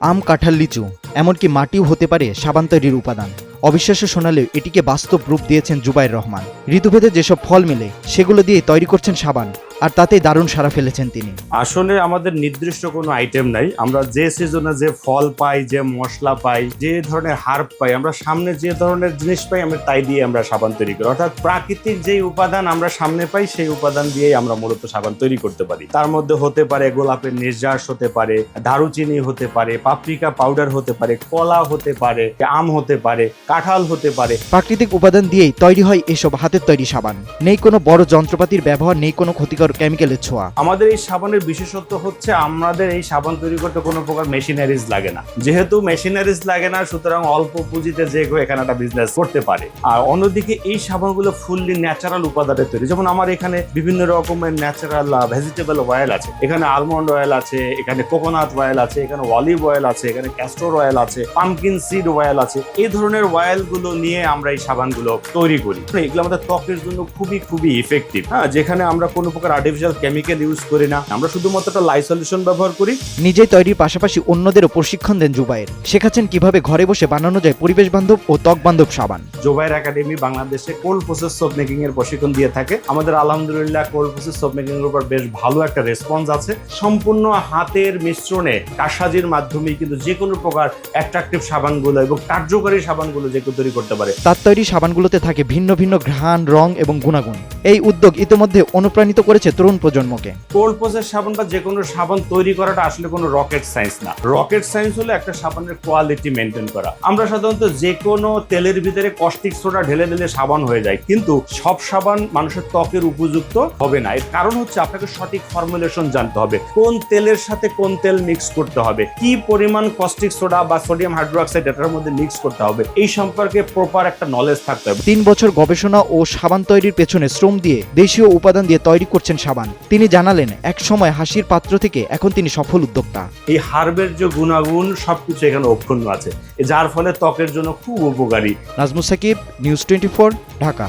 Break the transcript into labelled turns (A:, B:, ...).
A: আম কাঁঠাল লিচু, এমনকি মাটিও হতে পারে সাবান তৈরির উপাদান। অবিশ্বাস্য শোনালেও এটিকে বাস্তব রূপ দিয়েছেন জুবাইর রহমান। ঋতুভেদে যেসব ফল মেলে, সেগুলো দিয়ে তৈরি করছেন সাবান। আর তাতেই দারুণ সারা ফেলেছেন তিনি।
B: আসলে আমাদের নির্দিষ্ট কোনো আইটেম নাই। আমরা যে সিজনে যে ফল পাই যে মশলা পাই যে ধরনের হার্ব পাই আমরা সামনে যে ধরনের জিনিস পাই আমরা তাই দিয়ে আমরা সাবান তৈরি করি। অর্থাৎ প্রাকৃতিক যে উপাদান আমরা সামনে পাই সেই উপাদান দিয়েই আমরা মূলত সাবান তৈরি করতে পারি। তার মধ্যে হতে পারে গোলাপের নির্যাস হতে পারে দারুচিনি হতে পারে পাপরিকা পাউডার হতে পারে কলা হতে পারে আম হতে পারে কাঁঠাল হতে পারে।
A: প্রাকৃতিক উপাদান দিয়েই তৈরি হয় এসব হাতের তৈরি সাবান। নেই কোনো বড় যন্ত্রপাতির ব্যবহার নেই কোনো ক্ষতিকর কেমিক্যালের ছোঁয়া।
B: আমাদের এই সাবানের বিশেষত্ব হচ্ছে আমাদের এই সাবান তৈরি করতে কোনো প্রকার মেশিনারিজ লাগে না। যেহেতু মেশিনারিজ লাগে না, সুতরাং অল্প পুঁজিতে যে কেউ এখানে একটা বিজনেস করতে পারে। আর অন্যদিকে এই সাবানগুলো ফুললি ন্যাচারাল উপাদানে তৈরি। যেমন আমার এখানে বিভিন্ন রকমের ন্যাচারাল ভেজিটেবল অয়েল আছে। এখানে আলমন্ড অয়েল আছে, এখানে কোকোনাট অয়েল আছে, এখানে অলিভ অয়েল আছে, এখানে ক্যাস্টর অয়েল আছে পামকিন সিড অয়েল আছে। এই ধরনের অয়েলগুলো নিয়ে আমরা এই সাবানগুলো তৈরি করি। এগুলো আমাদের ত্বকের জন্য খুবই খুবই ইফেক্টিভ হ্যাঁ যেখানে আমরা কোনো প্রকার আর্টিফিশিয়াল কেমিক্যাল ইউজ করি না। আমরা শুধুমাত্র একটা লাই সলিউশন ব্যবহার করি।
A: নিজেই তৈরির পাশাপাশি অন্যদেরও প্রশিক্ষণ দেন জুবাইর। শেখাচ্ছেন কীভাবে ঘরে বসে বানানো যায় পরিবেশ বান্ধব ও ত্বক বান্ধব সাবান।
B: জোবাইর একাডেমি বাংলাদেশে কোল্ড প্রসেস সোপ মেকিং এর প্রশিক্ষণ দিয়ে থাকে। আমাদের আলহামদুলিল্লাহ কোল্ড প্রসেস সোপ মেকিং এর উপর বেশ ভালো একটা রেসপন্স আছে। সম্পূর্ণ হাতের মিশ্রণে কারসাজির মাধ্যমে কিন্তু যে কোনো প্রকার অ্যাট্রাকটিভ সাবানগুলো এবং কার্যকরী সাবানগুলো যে কেউ তৈরি করতে পারে।
A: তার তৈরি সাবানগুলোতে থাকে ভিন্ন ভিন্ন ঘ্রাণ রং এবং গুণাগুণ। এই উদ্যোগ ইতিমধ্যে অনুপ্রাণিত করেছে তরুণ প্রজন্মকে।
B: কোল্ড প্রসেস সাবান বা যে কোনো সাবান তৈরি করাটা আসলে কোনো রকেট সায়েন্স না। রকেট সায়েন্স হলো একটা সাবানের কোয়ালিটি মেনটেন করা। আমরা সাধারণত যে কোনো তেলের ভিতরে কস্টিক সোডা ঢেলে দিলে সাবান হয়ে যায়। কিন্তু সব সাবান মানুষের ত্বকের উপযুক্ত হবে না। এর কারণ হচ্ছে আপনাকে সঠিক ফর্মুলেশন জানতে হবে। কোন তেলের সাথে কোন তেল মিক্স করতে হবে? কি পরিমাণ কস্টিক সোডা বা সোডিয়াম হাইড্রোক্সাইড এটার মধ্যে মিক্স করতে হবে? এই সম্পর্কে প্রপার একটা নলেজ থাকতে হবে।
A: তিন বছর গবেষণা ও সাবান তৈরির পেছনে শ্রম দিয়ে দেশীয় উপাদান দিয়ে তৈরি করছেন সাবান। তিনি জানালেন এক সময় হাসির পাত্র থেকে এখন তিনি সফল উদ্যোক্তা।
B: এই হার্বের যে গুণাগুণ সবকিছু এখানে অক্ষুণ্ণ আছে। যার ফলে ত্বকের জন্য খুব উপকারী।
A: Nazmul Sakib news twenty Dhaka.